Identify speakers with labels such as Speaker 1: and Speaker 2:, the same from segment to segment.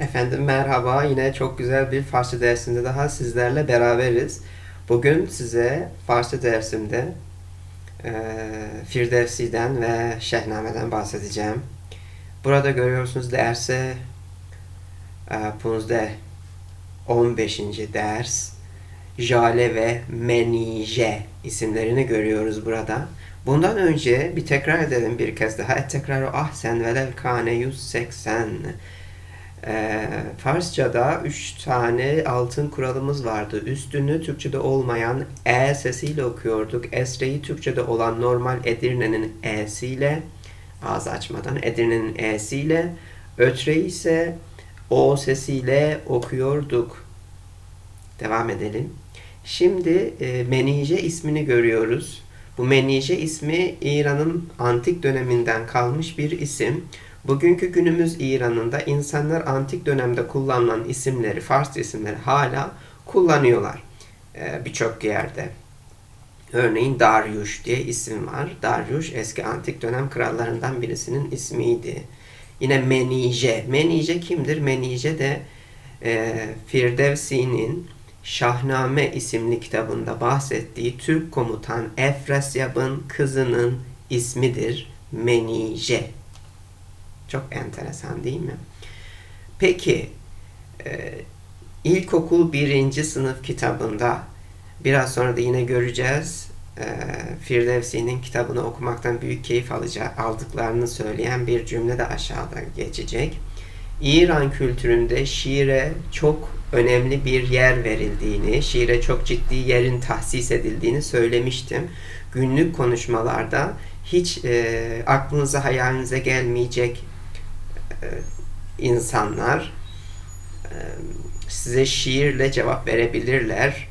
Speaker 1: Efendim merhaba. Yine çok güzel bir Farsça dersinde daha sizlerle beraberiz. Bugün size Farsça dersimde e, Firdevsi'den ve Şehname'den bahsedeceğim. Burada görüyorsunuz derse e, 15. ders Jale ve Menije isimlerini görüyoruz burada. Bundan önce bir tekrar edelim bir kez daha. Et tekrarı ahsen velev kane 180. Ee, Farsçada üç tane altın kuralımız vardı. Üstünü Türkçe'de olmayan E sesiyle okuyorduk. Esre'yi Türkçe'de olan normal Edirne'nin E'siyle, ağız açmadan Edirne'nin E'siyle, ötreyi ise O sesiyle okuyorduk. Devam edelim. Şimdi e, Menije ismini görüyoruz. Bu Menije ismi İran'ın antik döneminden kalmış bir isim. Bugünkü günümüz İran'ında insanlar antik dönemde kullanılan isimleri, Farsça isimleri hala kullanıyorlar ee, birçok yerde. Örneğin Darius diye isim var. Darius eski antik dönem krallarından birisinin ismiydi. Yine Menije. Menije kimdir? Menije de e, Firdevsi'nin Şahname isimli kitabında bahsettiği Türk komutan Efrasyab'ın kızının ismidir. Menije. Çok enteresan değil mi? Peki, e, ilkokul birinci sınıf kitabında biraz sonra da yine göreceğiz. E, Firdevsi'nin kitabını okumaktan büyük keyif alacağı, aldıklarını söyleyen bir cümle de aşağıda geçecek. İran kültüründe şiire çok önemli bir yer verildiğini, şiire çok ciddi yerin tahsis edildiğini söylemiştim. Günlük konuşmalarda hiç e, aklınıza hayalinize gelmeyecek insanlar e, size şiirle cevap verebilirler.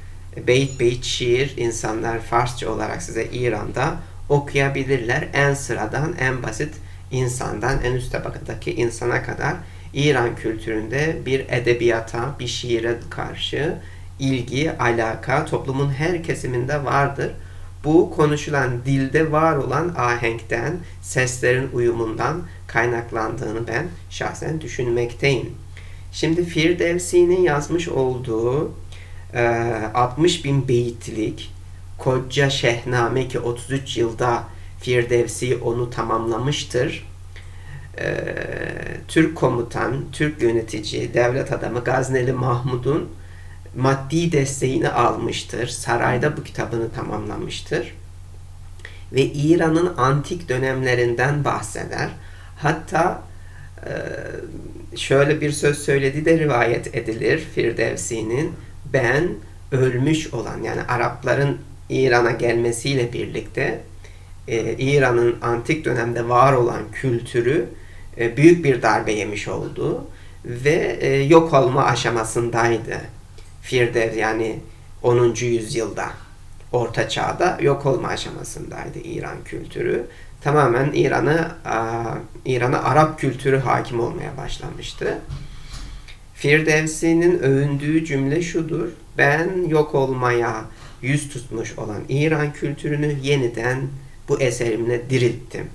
Speaker 1: Beyt beyt şiir insanlar Farsça olarak size İran'da okuyabilirler. En sıradan, en basit insandan en üst tabakadaki insana kadar İran kültüründe bir edebiyata, bir şiire karşı ilgi, alaka toplumun her kesiminde vardır. Bu konuşulan dilde var olan ahenkten, seslerin uyumundan kaynaklandığını ben şahsen düşünmekteyim. Şimdi Firdevsi'nin yazmış olduğu e, 60 bin beyitlik koca şehname ki 33 yılda Firdevsi onu tamamlamıştır. E, Türk komutan, Türk yönetici, devlet adamı Gazneli Mahmud'un maddi desteğini almıştır. Sarayda bu kitabını tamamlamıştır. Ve İran'ın antik dönemlerinden bahseder. Hatta e, şöyle bir söz söylediği de rivayet edilir Firdevsi'nin. Ben ölmüş olan yani Arapların İran'a gelmesiyle birlikte e, İran'ın antik dönemde var olan kültürü e, büyük bir darbe yemiş oldu ve yok olma aşamasındaydı. Firdev yani 10. yüzyılda Orta Çağ'da yok olma aşamasındaydı İran kültürü. Tamamen İran'ı İran'a Arap kültürü hakim olmaya başlamıştı. Firdevsi'nin övündüğü cümle şudur. Ben yok olmaya yüz tutmuş olan İran kültürünü yeniden bu eserimle dirilttim.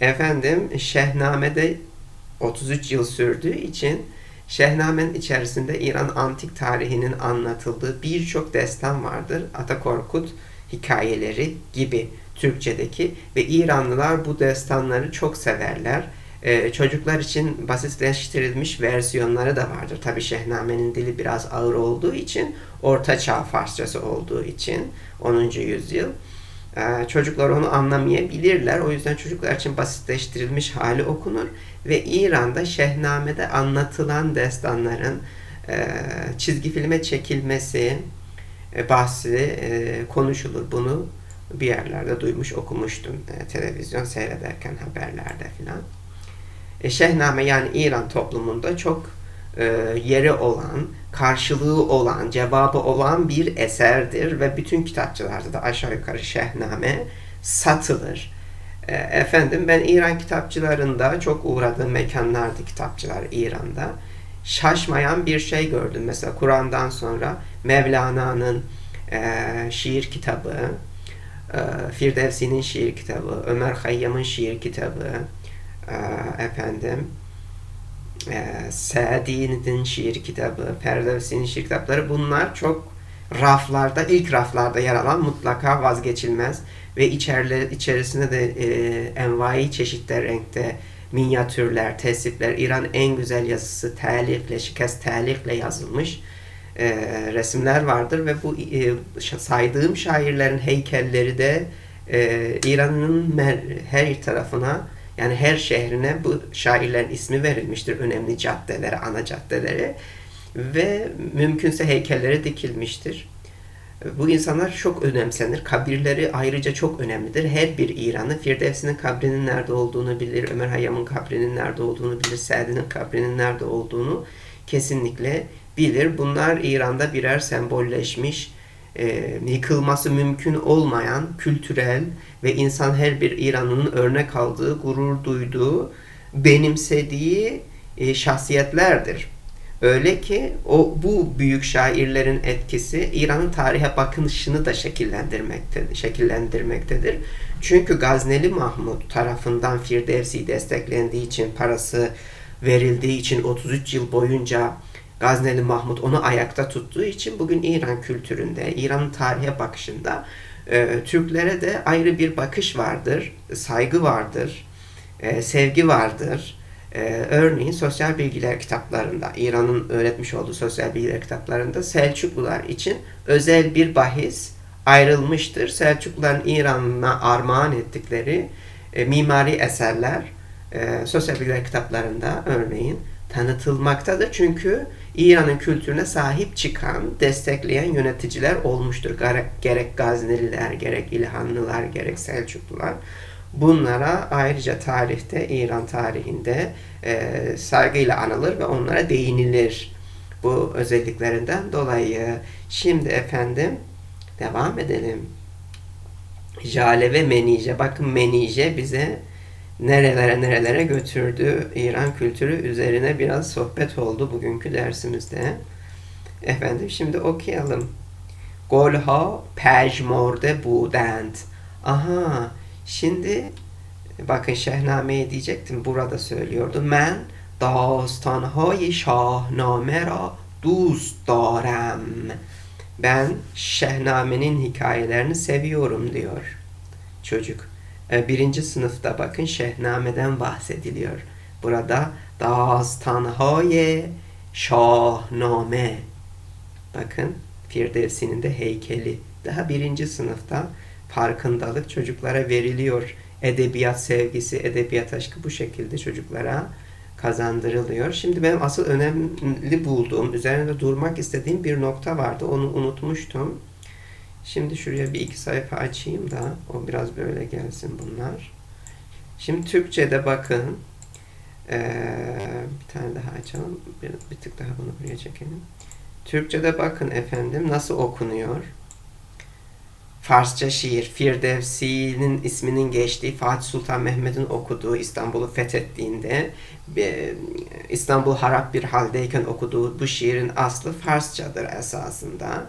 Speaker 1: Efendim Şehname'de 33 yıl sürdüğü için Şehnamenin içerisinde İran antik tarihinin anlatıldığı birçok destan vardır. Atakorkut hikayeleri gibi Türkçedeki ve İranlılar bu destanları çok severler. Ee, çocuklar için basitleştirilmiş versiyonları da vardır. Tabi Şehnamenin dili biraz ağır olduğu için, Orta Çağ Farsçası olduğu için 10. yüzyıl. Ee, çocuklar onu anlamayabilirler. O yüzden çocuklar için basitleştirilmiş hali okunur. Ve İran'da Şehname'de anlatılan destanların e, çizgi filme çekilmesi e, bahsi e, konuşulur. Bunu bir yerlerde duymuş okumuştum televizyon seyrederken haberlerde filan. E, Şehname yani İran toplumunda çok e, yeri olan, karşılığı olan, cevabı olan bir eserdir ve bütün kitapçılarda da aşağı yukarı Şehname satılır. E, efendim ben İran kitapçılarında çok uğradığım mekanlardı kitapçılar İran'da. Şaşmayan bir şey gördüm. Mesela Kur'an'dan sonra Mevlana'nın e, şiir kitabı, e, Firdevsi'nin şiir kitabı, Ömer Hayyam'ın şiir kitabı, e, efendim e, Sa'di'nin şiir kitabı, Ferdowsi'nin şiir kitapları bunlar çok raflarda, ilk raflarda yer alan mutlaka vazgeçilmez ve içerler, içerisinde de e, envai çeşitler renkte minyatürler, tesipler, İran en güzel yazısı telikle, şikast telikle yazılmış e, resimler vardır ve bu e, saydığım şairlerin heykelleri de e, İran'ın her tarafına yani her şehrine bu şairlerin ismi verilmiştir. Önemli caddelere, ana caddelere ve mümkünse heykelleri dikilmiştir. Bu insanlar çok önemsenir. Kabirleri ayrıca çok önemlidir. Her bir İranlı Firdevsi'nin kabrinin nerede olduğunu bilir, Ömer Hayyam'ın kabrinin nerede olduğunu bilir, Sa'di'nin kabrinin nerede olduğunu kesinlikle bilir. Bunlar İran'da birer sembolleşmiş, e, yıkılması mümkün olmayan kültürel ve insan her bir İranlı'nın örnek aldığı, gurur duyduğu, benimsediği e, şahsiyetlerdir. Öyle ki o bu büyük şairlerin etkisi İran'ın tarihe bakışını da şekillendirmektedir. şekillendirmektedir. Çünkü Gazneli Mahmud tarafından Firdevsi desteklendiği için parası verildiği için 33 yıl boyunca Gazneli Mahmud onu ayakta tuttuğu için bugün İran kültüründe, İran'ın tarihe bakışında e, Türklere de ayrı bir bakış vardır, saygı vardır, e, sevgi vardır. E, örneğin sosyal bilgiler kitaplarında, İran'ın öğretmiş olduğu sosyal bilgiler kitaplarında Selçuklular için özel bir bahis ayrılmıştır. Selçukluların İran'a armağan ettikleri e, mimari eserler e, sosyal bilgiler kitaplarında örneğin tanıtılmaktadır. Çünkü İran'ın kültürüne sahip çıkan, destekleyen yöneticiler olmuştur. Gerek Gazneliler, gerek İlhanlılar, gerek Selçuklular. Bunlara ayrıca tarihte, İran tarihinde e, saygıyla anılır ve onlara değinilir. Bu özelliklerinden dolayı. Şimdi efendim devam edelim. Jale ve Menije. Bakın Menije bize nerelere nerelere götürdü İran kültürü üzerine biraz sohbet oldu bugünkü dersimizde. Efendim şimdi okuyalım. Golha pejmorde budend. Aha şimdi bakın Şehname'yi diyecektim burada söylüyordu. Men dastanhay şahname ra dust darem. Ben Şehname'nin hikayelerini seviyorum diyor çocuk. E, birinci sınıfta bakın Şehname'den bahsediliyor. Burada Dastanhaye Şahname. Bakın Firdevsi'nin de heykeli. Daha birinci sınıfta farkındalık çocuklara veriliyor. Edebiyat sevgisi, edebiyat aşkı bu şekilde çocuklara kazandırılıyor. Şimdi benim asıl önemli bulduğum, üzerinde durmak istediğim bir nokta vardı. Onu unutmuştum. Şimdi şuraya bir iki sayfa açayım da o biraz böyle gelsin bunlar. Şimdi Türkçe'de bakın. Ee, bir tane daha açalım. Bir, bir tık daha bunu buraya çekelim. Türkçe'de bakın efendim nasıl okunuyor. Farsça şiir, Firdevsi'nin isminin geçtiği Fatih Sultan Mehmet'in okuduğu İstanbul'u fethettiğinde İstanbul harap bir haldeyken okuduğu bu şiirin aslı Farsçadır esasında.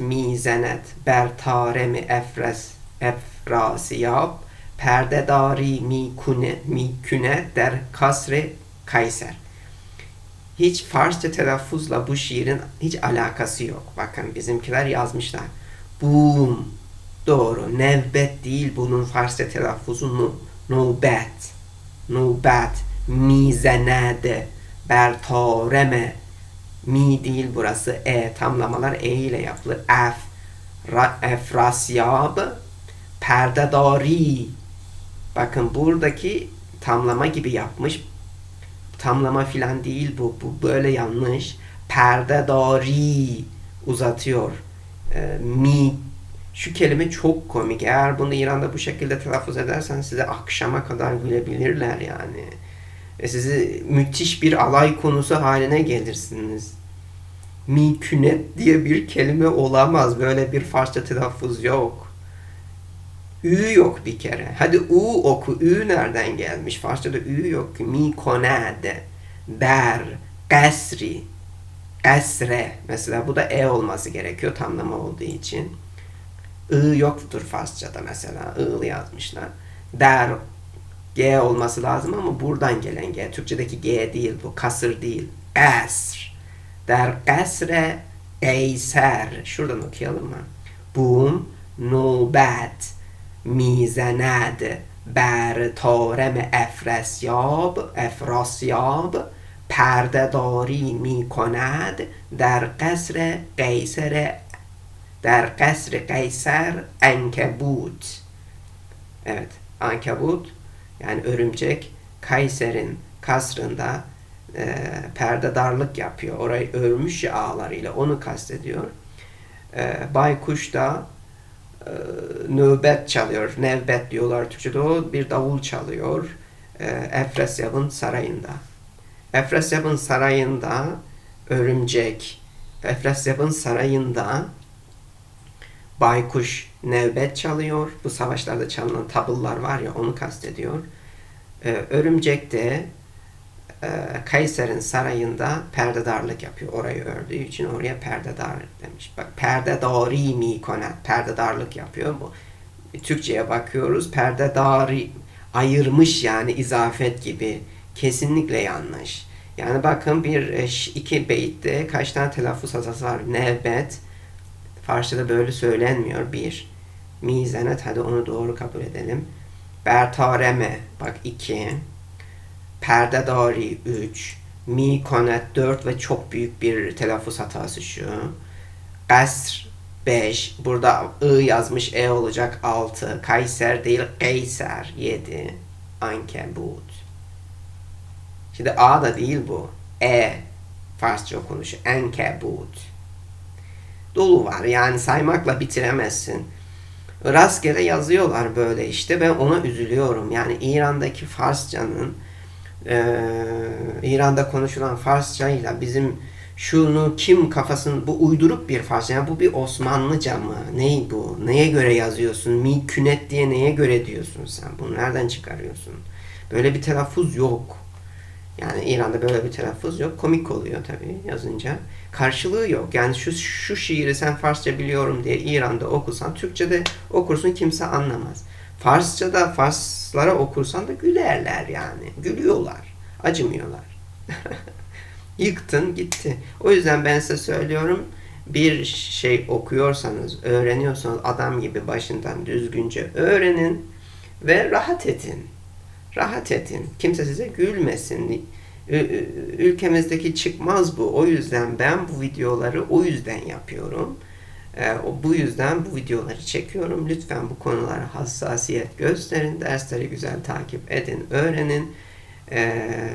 Speaker 1: Mizenet ber taremi efres efrasiyab perdedari mi kune mi küne der kasre Kayser. Hiç Farsça telaffuzla bu şiirin hiç alakası yok. Bakın bizimkiler yazmışlar. Bum. Doğru. Nevbet değil bunun Farsça telaffuzu nu. Nubet. Nubet. Mizenede. Bertareme mi değil burası e tamlamalar e ile yapılır. Ef, ra, efrasyab, perdedari. Bakın buradaki tamlama gibi yapmış. Tamlama filan değil bu. Bu böyle yanlış. Perdedari uzatıyor. E, mi şu kelime çok komik. Eğer bunu İran'da bu şekilde telaffuz edersen size akşama kadar gülebilirler yani. E sizi müthiş bir alay konusu haline gelirsiniz. Mikünet diye bir kelime olamaz. Böyle bir Farsça telaffuz yok. Ü yok bir kere. Hadi U oku. Ü nereden gelmiş? Farsçada Ü yok ki. Mikonade, der, kasri, kasre. Mesela bu da E olması gerekiyor tamlama olduğu için. I yoktur Farsçada mesela. I'lı yazmışlar. Der G olması lazım ama buradan gelen G. Türkçedeki G değil bu. Kasır değil. Esr. Der kasre Kayser. Şuradan okuyalım mı? Bum nubet میزند بر تارم افراسیاب افراسیاب پرده داری می کند در قصر قیصر در قصر قیصر انکبوت Evet, ankebut yani örümcek Kayser'in kasrında e, perdedarlık yapıyor. Orayı örmüş ya ağlarıyla onu kastediyor. E, baykuş da e, nöbet çalıyor. Nevbet diyorlar Türkçe'de o. Bir davul çalıyor. E, Efrasyab'ın sarayında. Efrasyab'ın sarayında örümcek. Efrasyab'ın sarayında baykuş nevbet çalıyor. Bu savaşlarda çalınan tabullar var ya onu kastediyor. E, örümcek de e, Kayser'in sarayında perdedarlık yapıyor. Orayı ördüğü için oraya perdedar demiş. Bak perdedari mi konat. Perdedarlık yapıyor bu. Türkçe'ye bakıyoruz. Perdedari ayırmış yani izafet gibi. Kesinlikle yanlış. Yani bakın bir e, iki beytte kaç tane telaffuz hatası var. Nevbet. Farsçada böyle söylenmiyor. Bir. Mizanet. Hadi onu doğru kabul edelim. Bertareme. Bak iki. Perdedari 3, Mi konet 4 ve çok büyük bir telaffuz hatası şu. Kasr 5, burada I yazmış E olacak 6. Kayser değil Kayser 7. Ankebut. Şimdi A da değil bu. E Farsça okunuşu. Ankebut. Dolu var yani saymakla bitiremezsin. Rastgele yazıyorlar böyle işte ben ona üzülüyorum. Yani İran'daki Farsçanın ee, İran'da konuşulan Farsçayla bizim şunu kim kafasını bu uyduruk bir Farsça yani bu bir Osmanlıca mı? Ney bu? Neye göre yazıyorsun? Mi künet diye neye göre diyorsun sen? Bunu nereden çıkarıyorsun? Böyle bir telaffuz yok. Yani İran'da böyle bir telaffuz yok. Komik oluyor tabii yazınca. Karşılığı yok. Yani şu şu şiiri sen Farsça biliyorum diye İran'da okusan Türkçe'de okursun kimse anlamaz. Farsça'da Farslara okursan da gülerler yani. Gülüyorlar. Acımıyorlar. Yıktın gitti. O yüzden ben size söylüyorum bir şey okuyorsanız, öğreniyorsanız adam gibi başından düzgünce öğrenin ve rahat edin. Rahat edin. Kimse size gülmesin. Ülkemizdeki çıkmaz bu. O yüzden ben bu videoları o yüzden yapıyorum. Ee, bu yüzden bu videoları çekiyorum. Lütfen bu konulara hassasiyet gösterin. Dersleri güzel takip edin, öğrenin. Ee,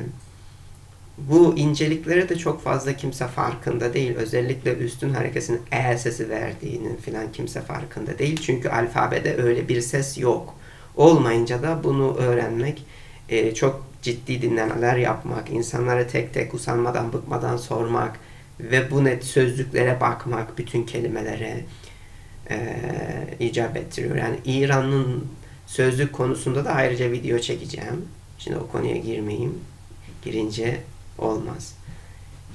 Speaker 1: bu incelikleri de çok fazla kimse farkında değil. Özellikle üstün harekesinin E sesi verdiğinin filan kimse farkında değil. Çünkü alfabede öyle bir ses yok. Olmayınca da bunu öğrenmek, e, çok ciddi dinlemeler yapmak, insanlara tek tek usanmadan, bıkmadan sormak ve bu net sözlüklere bakmak, bütün kelimelere e, icap ettiriyor. Yani İran'ın sözlük konusunda da ayrıca video çekeceğim. Şimdi o konuya girmeyeyim. Girince olmaz.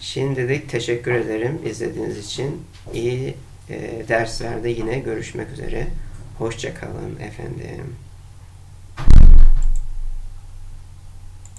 Speaker 1: Şimdilik teşekkür ederim izlediğiniz için. İyi e, derslerde yine görüşmek üzere. Hoşçakalın efendim.